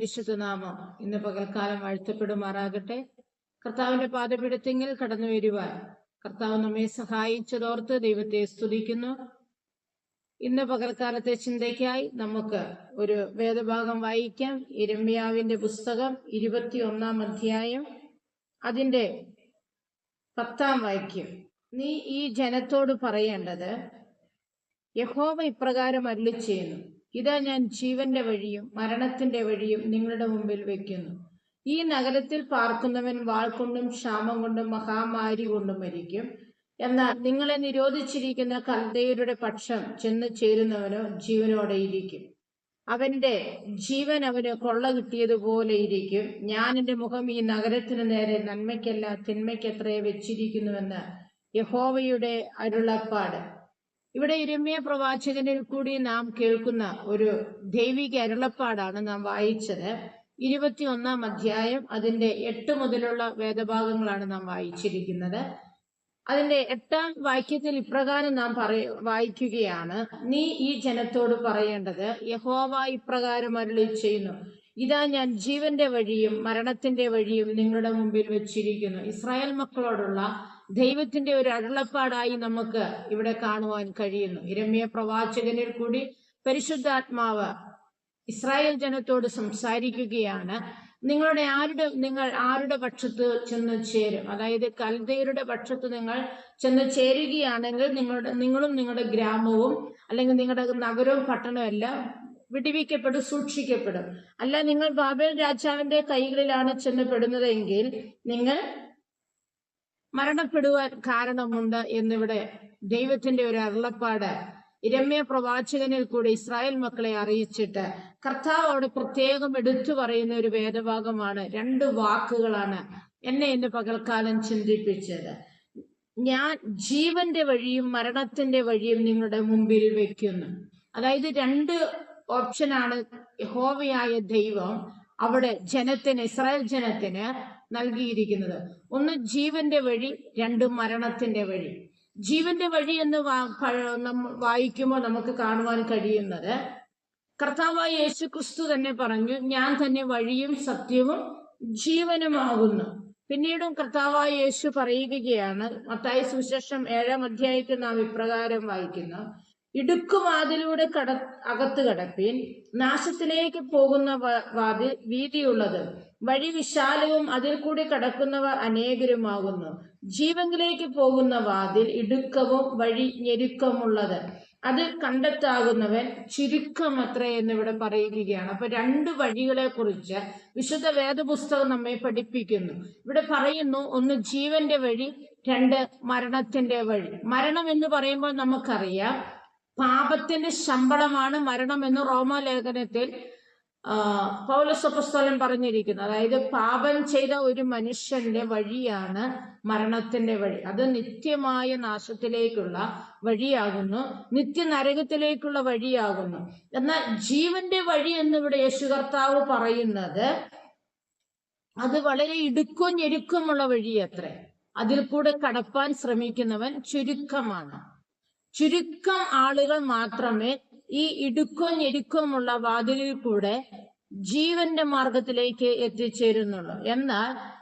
പരിശുദ്ധ നാമം ഇന്ന് പകൽക്കാലം വാഴ്ത്തപ്പെടുമാറാകട്ടെ. കർത്താവിന്റെ പാദപീഠത്തെങ്കിൽ കടന്നു വരുവാൻ കർത്താവ് നമ്മെ സഹായിച്ചതോർത്ത് ദൈവത്തെ സ്തുതിക്കുന്നു. ഇന്ന് പകൽക്കാലത്തെ ചിന്തയ്ക്കായി നമുക്ക് ഒരു വേദഭാഗം വായിക്കാം. ഇരമ്യാവിന്റെ പുസ്തകം ഇരുപത്തിയൊന്നാം അധ്യായം. അതിന്റെ പത്താം വാക്യം. നീ ഈ ജനത്തോട് പറയേണ്ടത് യഹോവ ഇപ്രകാരം അരുളി ചെയ്യുന്നു ഇതാ ഞാൻ ജീവന്റെ വഴിയും മരണത്തിന്റെ വഴിയും നിങ്ങളുടെ മുമ്പിൽ വെക്കുന്നു. ഈ നഗരത്തിൽ പാർക്കുന്നവൻ വാൾ കൊണ്ടും ക്ഷാമം കൊണ്ടും മഹാമാരി കൊണ്ടും മരിക്കും. എന്നാൽ നിങ്ങളെ നിരോധിച്ചിരിക്കുന്ന കൽദയരുടെ പക്ഷം ചെന്ന് ചേരുന്നവനോ ജീവനോടെ ഇരിക്കും. അവന്റെ ജീവൻ അവന് കൊള്ള കിട്ടിയതുപോലെ ഇരിക്കും. ഞാൻ എന്റെ മുഖം ഈ നഗരത്തിന് നേരെ നന്മയ്ക്കല്ല തിന്മയ്ക്കത്രേ വെച്ചിരിക്കുന്നുവെന്ന് യഹോവയുടെ അരുളപ്പാട്. ഇവിടെ ഇരമ്യ പ്രവാചകനിൽ കൂടി നാം കേൾക്കുന്ന ഒരു ദൈവിക അരുളപ്പാടാണ് നാം വായിച്ചത്. ഇരുപത്തിയൊന്നാം അധ്യായം അതിന്റെ എട്ട് മുതലുള്ള വേദഭാഗങ്ങളാണ് നാം വായിച്ചിരിക്കുന്നത്. അതിന്റെ എട്ടാം വാക്യത്തിൽ ഇപ്രകാരം നാം പറയ വായിക്കുകയാണ്. നീ ഈ ജനത്തോട് പറയേണ്ടത് യഹോവ ഇപ്രകാരം അരുളി ചെയ്യുന്നു. ഇതാ ഞാൻ ജീവന്റെ വഴിയും മരണത്തിന്റെ വഴിയും നിങ്ങളുടെ മുമ്പിൽ വെച്ചിരിക്കുന്നു. ഇസ്രായേൽ മക്കളോടുള്ള ദൈവത്തിന്റെ ഒരു അരുളപ്പാടായി നമുക്ക് ഇവിടെ കാണുവാൻ കഴിയുന്നു. ഇരമ്യ പ്രവാചകനിൽ കൂടി പരിശുദ്ധാത്മാവ് ഇസ്രായേൽ ജനത്തോട് സംസാരിക്കുകയാണ്. നിങ്ങളുടെ ആരുടെ നിങ്ങൾ ആരുടെ പക്ഷത്ത് ചെന്ന് ചേരും? അതായത് കൽദയരുടെ പക്ഷത്ത് നിങ്ങൾ ചെന്ന് ചേരുകയാണെങ്കിൽ നിങ്ങളുടെ നിങ്ങളും നിങ്ങളുടെ ഗ്രാമവും അല്ലെങ്കിൽ നിങ്ങളുടെ നഗരവും പട്ടണവും എല്ലാം വിടിവിക്കപ്പെടും സൂക്ഷിക്കപ്പെടും. അല്ല നിങ്ങൾ ബാബേൽ രാജാവിന്റെ കൈകളിലാണ് ചെന്നപ്പെടുന്നതെങ്കിൽ നിങ്ങൾ മരണപ്പെടുവാൻ കാരണമുണ്ട് എന്നിവിടെ ദൈവത്തിന്റെ ഒരു അരുളപ്പാട്. ഇരമ്യ പ്രവാചകനിൽ കൂടി ഇസ്രായേൽ മക്കളെ അറിയിച്ചിട്ട് കർത്താവ് അവിടെ പ്രത്യേകം എടുത്തു പറയുന്ന ഒരു വേദഭാഗമാണ്. രണ്ട് വാക്കുകളാണ് എന്നെ ഇന്ന് പകൽക്കാലം ചിന്തിപ്പിച്ചത്. ഞാൻ ജീവന്റെ വഴിയും മരണത്തിന്റെ വഴിയും നിങ്ങളുടെ മുമ്പിൽ വെക്കുന്നു. അതായത് രണ്ട് ഓപ്ഷനാണ് ഹോവയായ ദൈവം അവിടെ ജനത്തിന് ഇസ്രായേൽ ജനത്തിന് നൽകിയിരിക്കുന്നത്. ഒന്ന് ജീവന്റെ വഴി രണ്ട് മരണത്തിന്റെ വഴി. ജീവന്റെ വഴി എന്ന് വായിക്കുമ്പോൾ നമുക്ക് കാണുവാൻ കഴിയുന്നത് കർത്താവായ യേശു ക്രിസ്തു തന്നെ പറഞ്ഞു ഞാൻ തന്നെ വഴിയും സത്യവും ജീവനുമാകുന്നു. പിന്നീടും കർത്താവായ യേശു പറയുകയാണ് മത്തായി സുശേഷം ഏഴാം അധ്യായത്തിൽ നാം ഇപ്രകാരം വായിക്കുന്നു ഇടുക്കുവാതിലൂടെ കട അകത്ത് കടപ്പീൻ. നാശത്തിലേക്ക് പോകുന്ന വാതിൽ വീതിയുള്ളത്. വഴി വിശാലവും അതിൽ കൂടി കടക്കുന്നവർ അനേകരുമാകുന്നു. ജീവങ്കിലേക്ക് പോകുന്ന വാതിൽ ഇടുക്കവും വഴി ഞെരുക്കമുള്ളത് അത് കണ്ടെത്താകുന്നവൻ ചുരുക്കമത്ര എന്നിവിടെ പറയുകയാണ്. അപ്പൊ രണ്ട് വഴികളെ കുറിച്ച് വിശുദ്ധ വേദപുസ്തകം നമ്മെ പഠിപ്പിക്കുന്നു. ഇവിടെ പറയുന്നു ഒന്ന് ജീവന്റെ വഴി രണ്ട് മരണത്തിന്റെ വഴി. മരണം എന്ന് പറയുമ്പോൾ നമുക്കറിയാം പാപത്തിന്റെ ശമ്പളമാണ് മരണം എന്ന് റോമാലേഖനത്തിൽ ആ, പറഞ്ഞിരിക്കുന്നത് പറഞ്ഞിരിക്കുന്നു. അതായത് പാപം ചെയ്ത ഒരു മനുഷ്യന്റെ വഴിയാണ് മരണത്തിന്റെ വഴി. അത് നിത്യമായ നാശത്തിലേക്കുള്ള വഴിയാകുന്നു. നിത്യ നരകത്തിലേക്കുള്ള വഴിയാകുന്നു. എന്നാൽ ജീവന്റെ വഴി എന്നിവിടെ യേശു കർത്താവ് പറയുന്നത് അത് വളരെ ഇടുക്കും ഞെരുക്കമുള്ള വഴി അത്രേ അതിൽ കൂടെ കടപ്പാൻ ശ്രമിക്കുന്നവൻ ചുരുക്കമാണ്. ചുരുക്കം ആളുകൾ മാത്രമേ ഈ ഇടുക്കവും ഞെരുക്കവുമുള്ള വാതിലിൽ കൂടെ ജീവന്റെ മാർഗത്തിലേക്ക് എത്തിച്ചേരുന്നുള്ളൂ. എന്നാൽ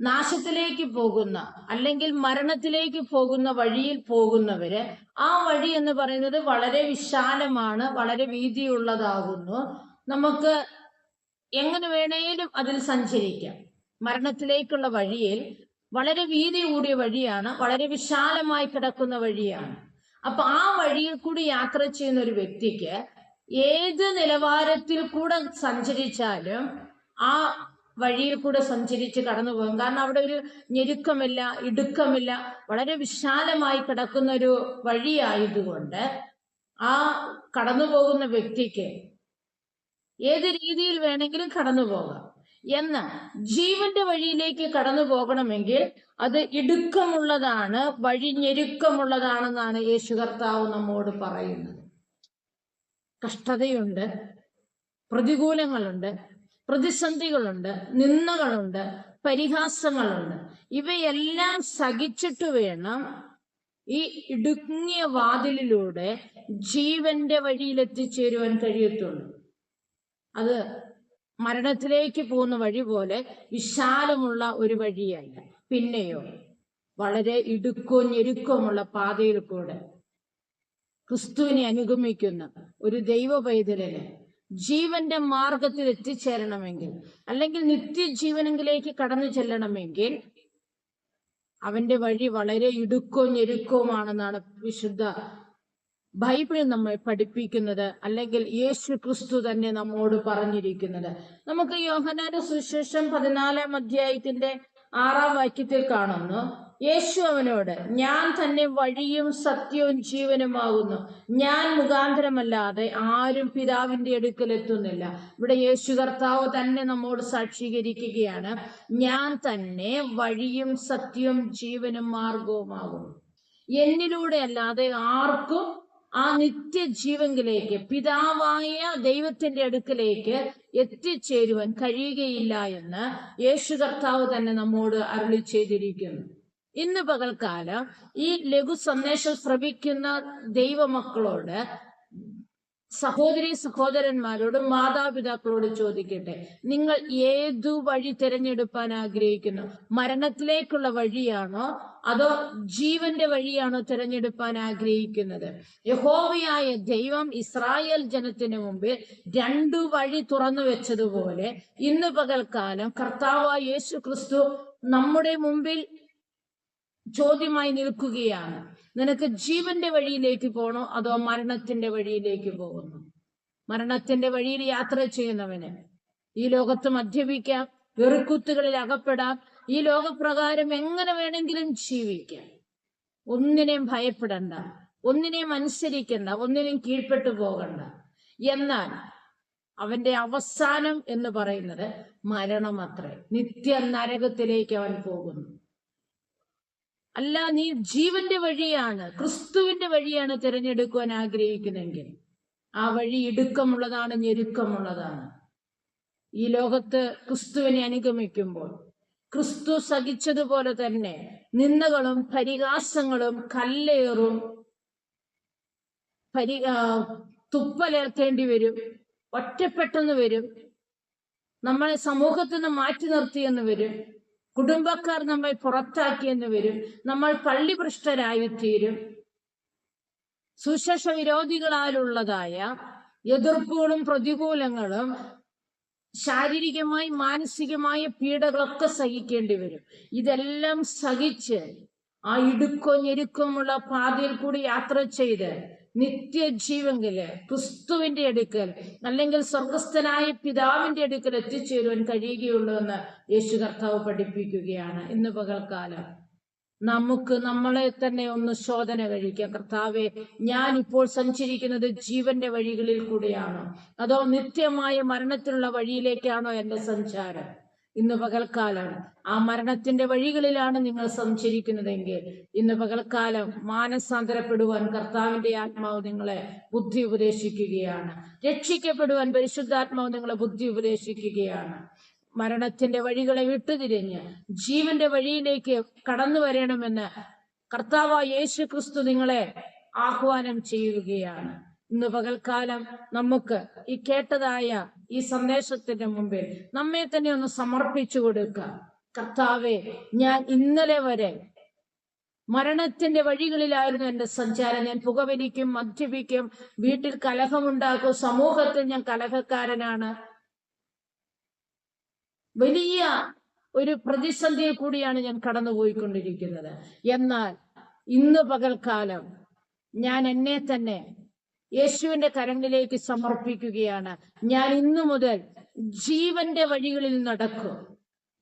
നാശത്തിലേക്ക് പോകുന്ന അല്ലെങ്കിൽ മരണത്തിലേക്ക് പോകുന്ന വഴിയിൽ പോകുന്നവര് ആ വഴി എന്ന് പറയുന്നത് വളരെ വിശാലമാണ് വളരെ വീതിയുള്ളതാകുന്നു. നമുക്ക് എങ്ങനെ വേണേലും അതിൽ സഞ്ചരിക്കാം. മരണത്തിലേക്കുള്ള വഴിയിൽ വളരെ വീതി കൂടിയ വഴിയാണ് വളരെ വിശാലമായി കിടക്കുന്ന വഴിയാണ്. അപ്പൊ ആ വഴിയിൽ കൂടി യാത്ര ചെയ്യുന്ന ഒരു വ്യക്തിക്ക് ഏത് നിലവാരത്തിൽ കൂടെ സഞ്ചരിച്ചാലും ആ വഴിയിൽ കൂടെ സഞ്ചരിച്ച് കടന്നു പോകും. കാരണം അവിടെ ഒരു ഞെരുക്കമില്ല ഇടുക്കമില്ല വളരെ വിശാലമായി കിടക്കുന്ന ഒരു വഴിയായതുകൊണ്ട് ആ കടന്നു പോകുന്ന വ്യക്തിക്ക് ഏത് രീതിയിൽ വേണമെങ്കിലും കടന്നു പോകാം. എന്നാൽ ജീവന്റെ വഴിയിലേക്ക് കടന്നു പോകണമെങ്കിൽ അത് ഇടുക്കമുള്ളതാണ് വഴി ഞെരുക്കമുള്ളതാണെന്നാണ് യേശു കർത്താവ് നമ്മോട് പറയുന്നത്. കഷ്ടതയുണ്ട് പ്രതികൂലങ്ങളുണ്ട് പ്രതിസന്ധികളുണ്ട് നിന്ദകളുണ്ട് പരിഹാസങ്ങളുണ്ട്. ഇവയെല്ലാം സഹിച്ചിട്ട് വേണം ഈ ഇടുങ്ങിയ വാതിലിലൂടെ ജീവന്റെ വഴിയിൽ എത്തിച്ചേരുവാൻ കഴിയത്തുള്ളൂ. അത് മരണത്തിലേക്ക് പോകുന്ന വഴി പോലെ വിശാലമുള്ള ഒരു വഴിയായി. പിന്നെയോ വളരെ ഇടുക്കവും ഞെരുക്കവുമുള്ള പാതയിൽ കൂടെ ക്രിസ്തുവിനെ അനുഗമിക്കുന്ന ഒരു ദൈവ പൈതലിന് ജീവന്റെ മാർഗത്തിൽ എത്തിച്ചേരണമെങ്കിൽ അല്ലെങ്കിൽ നിത്യജീവനെങ്കിലേക്ക് കടന്നു ചെല്ലണമെങ്കിൽ അവന്റെ വഴി വളരെ ഇടുക്കവും ഞെരുക്കവുമാണെന്നാണ് വിശുദ്ധ ബൈബിൾ നമ്മെ പഠിപ്പിക്കുന്നത് അല്ലെങ്കിൽ യേശു ക്രിസ്തു തന്നെ നമ്മോട് പറഞ്ഞിരിക്കുന്നത്. നമുക്ക് യോഹനാന്റെ സുശേഷം പതിനാലാം അധ്യായത്തിന്റെ ആറാം വാക്യത്തിൽ കാണുന്നു. യേശു അവനോട് ഞാൻ തന്നെ വഴിയും സത്യവും ജീവനുമാകുന്നു. ഞാൻ മുഖാന്തരമല്ലാതെ ആരും പിതാവിന്റെ അടുക്കൽ എത്തുന്നില്ല. ഇവിടെ യേശു കർത്താവ് തന്നെ നമ്മോട് സാക്ഷീകരിക്കുകയാണ്. ഞാൻ തന്നെ വഴിയും സത്യവും ജീവനും മാർഗവുമാകുന്നു എന്നിലൂടെ അല്ലാതെ ആർക്കും ആ നിത്യജീവങ്കിലേക്ക് പിതാവായ ദൈവത്തിന്റെ അടുക്കലേക്ക് എത്തിച്ചേരുവാൻ കഴിയുകയില്ല എന്ന് യേശു കർത്താവ് തന്നെ നമ്മോട് അരുളി ചെയ്തിരിക്കുന്നു. ഇന്ന് പകൽക്കാലം ഈ ലഘു സന്ദേശം ശ്രവിക്കുന്ന ദൈവമക്കളോട് സഹോദരി സഹോദരന്മാരോട് മാതാപിതാക്കളോട് ചോദിക്കട്ടെ. നിങ്ങൾ ഏതു വഴി തിരഞ്ഞെടുപ്പാൻ ആഗ്രഹിക്കുന്നു? മരണത്തിലേക്കുള്ള വഴിയാണോ? അതോ ജീവന്റെ വഴിയാണോ തിരഞ്ഞെടുപ്പാൻ ആഗ്രഹിക്കുന്നത്? യഹോവയായ ദൈവം ഇസ്രായേൽ ജനത്തിന് മുമ്പിൽ രണ്ടു വഴി തുറന്നു വെച്ചതുപോലെ ഇന്ന് പകൽക്കാലം കർത്താവായ യേശു ക്രിസ്തു നമ്മുടെ മുമ്പിൽ ചോദ്യമായി നിൽക്കുകയാണ്. നിനക്ക് ജീവന്റെ വഴിയിലേക്ക് പോകണോ അതോ മരണത്തിന്റെ വഴിയിലേക്ക് പോകുന്നു? മരണത്തിന്റെ വഴിയിൽ യാത്ര ചെയ്യുന്നവന് ഈ ലോകത്ത് മദ്യപിക്കാം വെറുക്കുത്തുകളിൽ അകപ്പെടാം. ഈ ലോകപ്രകാരം എങ്ങനെ വേണമെങ്കിലും ജീവിക്കാം. ഒന്നിനെയും ഭയപ്പെടണ്ട ഒന്നിനെയും അനുസരിക്കണ്ട ഒന്നിനെയും കീഴ്പ്പെട്ടു പോകണ്ട. എന്നാൽ അവന്റെ അവസാനം എന്ന് പറയുന്നത് മരണമത്രേ. നിത്യ നരകത്തിലേക്ക് അവൻ പോകുന്നു. അല്ല നീ ജീവന്റെ വഴിയാണ് ക്രിസ്തുവിന്റെ വഴിയാണ് തിരഞ്ഞെടുക്കുവാൻ ആഗ്രഹിക്കുന്നെങ്കിൽ. ആ വഴി ഇടുക്കമുള്ളതാണ് ഞെരുക്കമുള്ളതാണ്. ഈ ലോകത്ത് ക്രിസ്തുവിനെ അനുഗമിക്കുമ്പോൾ ക്രിസ്തു സഹിച്ചതുപോലെ തന്നെ നിന്ദകളും പരിഹാസങ്ങളും കല്ലേറും പരി തുപ്പലേർക്കേണ്ടി വരും ഒറ്റപ്പെട്ടെന്ന് വരും നമ്മളെ സമൂഹത്തിൽ നിന്ന് മാറ്റി നിർത്തിയെന്ന് വരും. കുടുംബക്കാർ നമ്മെ പുറത്താക്കിയെന്ന് വരും. നമ്മൾ പള്ളിഭ്രഷ്ടരായി തീരും സുശേഷ വിരോധികളാലുള്ളതായ എതിർപ്പുകളും പ്രതികൂലങ്ങളും ശാരീരികമായി മാനസികമായ പീഡകളൊക്കെ സഹിക്കേണ്ടി വരും. ഇതെല്ലാം സഹിച്ച് ആ ഇടുക്കോ ഞെരുക്കമുള്ള പാതയിൽ കൂടി യാത്ര ചെയ്ത് നിത്യജീവങ്കിൽ ക്രിസ്തുവിന്റെ അടുക്കൽ അല്ലെങ്കിൽ സ്വർഗസ്ഥനായ പിതാവിന്റെ അടുക്കൽ എത്തിച്ചേരുവാൻ കഴിയുകയുള്ളൂ എന്ന് യേശു കർത്താവ് പഠിപ്പിക്കുകയാണ് ഇന്ന് പകൽക്കാലം. നമുക്ക് നമ്മളെ തന്നെ ഒന്ന് ശോധന കഴിക്കാം. കർത്താവെ ഞാൻ ഇപ്പോൾ സഞ്ചരിക്കുന്നത് ജീവന്റെ വഴികളിൽ കൂടിയാണോ. അതോ നിത്യമായ മരണത്തിനുള്ള വഴിയിലേക്കാണോ എന്റെ സഞ്ചാരം? ഇന്ന് പകൽക്കാലം ആ മരണത്തിന്റെ വഴികളിലാണ് നിങ്ങൾ സഞ്ചരിക്കുന്നതെങ്കിൽ ഇന്ന് പകൽക്കാലം മാനസാന്തരപ്പെടുവാൻ കർത്താവിന്റെ ആത്മാവ് നിങ്ങളെ ബുദ്ധി ഉപദേശിക്കുകയാണ്. രക്ഷിക്കപ്പെടുവാൻ പരിശുദ്ധാത്മാവ് നിങ്ങളെ ബുദ്ധി ഉപദേശിക്കുകയാണ്. മരണത്തിന്റെ വഴികളെ വിട്ടുതിരിഞ്ഞ് ജീവന്റെ വഴിയിലേക്ക് കടന്നു വരണമെന്ന് കർത്താവ് യേശു ക്രിസ്തു നിങ്ങളെ ആഹ്വാനം ചെയ്യുകയാണ്. ഇന്ന് പകൽക്കാലം നമുക്ക് ഈ കേട്ടതായ ഈ സന്ദേശത്തിന്റെ മുമ്പിൽ നമ്മെ തന്നെ ഒന്ന് സമർപ്പിച്ചു കൊടുക്കുക കർത്താവെ ഞാൻ ഇന്നലെ വരെ മരണത്തിന്റെ വഴികളിലായിരുന്നു എന്റെ സഞ്ചാരം. ഞാൻ പുകവലിക്കും മദ്യപിക്കും വീട്ടിൽ കലഹമുണ്ടാക്കും സമൂഹത്തിൽ ഞാൻ കലഹക്കാരനാണ്. വലിയ ഒരു പ്രതിസന്ധിയിൽ കൂടിയാണ് ഞാൻ കടന്നുപോയിക്കൊണ്ടിരിക്കുന്നത്. എന്നാൽ ഇന്ന് പകൽക്കാലം ഞാൻ എന്നെ തന്നെ യേശുവിന്റെ കരങ്ങളിലേക്ക് സമർപ്പിക്കുകയാണ്. ഞാൻ ഇന്നു മുതൽ ജീവന്റെ വഴികളിൽ നടക്കും.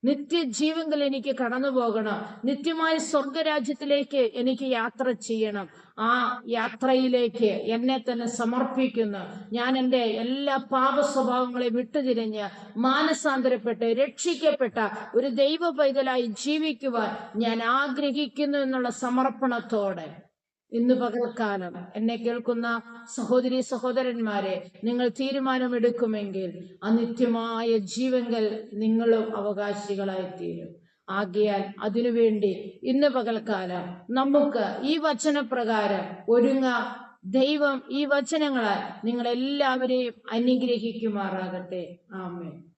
നിത്യജീവങ്ങൾ എനിക്ക് കടന്നു പോകണം. നിത്യമായ സ്വർഗരാജ്യത്തിലേക്ക് എനിക്ക് യാത്ര ചെയ്യണം. ആ യാത്രയിലേക്ക് എന്നെ തന്നെ സമർപ്പിക്കുന്നു. ഞാൻ എന്റെ എല്ലാ പാപ സ്വഭാവങ്ങളെ വിട്ടുതിരിഞ്ഞ് മാനസാന്തരപ്പെട്ട് രക്ഷിക്കപ്പെട്ട ഒരു ദൈവ പൈതലായി ജീവിക്കുവാൻ ഞാൻ ആഗ്രഹിക്കുന്നു എന്നുള്ള സമർപ്പണത്തോടെ. ഇന്ന് പകൽക്കാലം എന്നെ കേൾക്കുന്ന സഹോദരി സഹോദരന്മാരെ നിങ്ങൾ തീരുമാനമെടുക്കുമെങ്കിൽ അനിത്യമായ ജീവങ്കൽ നിങ്ങളും അവകാശികളായി തീരും ആകിയാൽ അതിനുവേണ്ടി ഇന്ന് പകൽക്കാലം നമുക്ക് ഈ വചനപ്രകാരം ഒരുങ്ങ. ദൈവം ഈ വചനങ്ങളാൽ നിങ്ങളെല്ലാവരെയും അനുഗ്രഹിക്കുമാറാകട്ടെ. ആമേൻ.